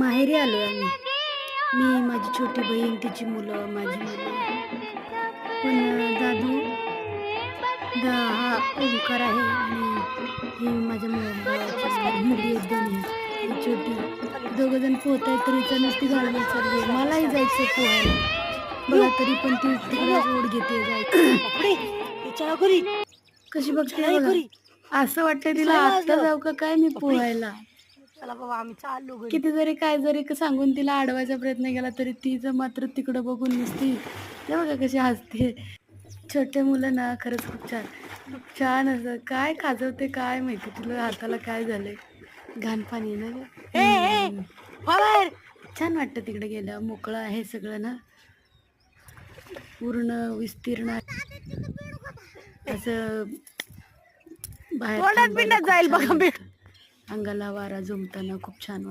माहेरी आलो आम्ही. मी माझी छोटी बहीण तिची मुलं माझी मुलं. पण दादू दा हा ओंकार आहे आणि ही माझ्या मुलाची मुली ही छोटी. दोघं जण पोहत आहेत तरी तर नुसती घालून चालली. मलाही जायचं पोहायला. बघा तरी पण ती तिकडे ओढ घेते जायचं. कशी बघते बघा. असं वाटतं तिला आता जाऊ. का काय मी पोहायला? चला बाबा आम्ही चाललो घरी. किती जरी काय जरी क- सांगून तिला अडवायचा प्रयत्न केला तरी तिचं मात्र तिकडं बघून नुसती ते बघा कशी हसते. छोटे मुलं ना खरंच खूप छान. खूप छान असं. काय खाजवते काय माहिती तुला हाताला काय झालंय. घाण पाणी ना गं? छान वाटतं तिकडे गेलं. मोकळं आहे सगळं ना? पूर्ण विस्तीर्ण. असं बाहेर जाईल बघा. अंगाला वारा झुमताना खूप छान वाटतं.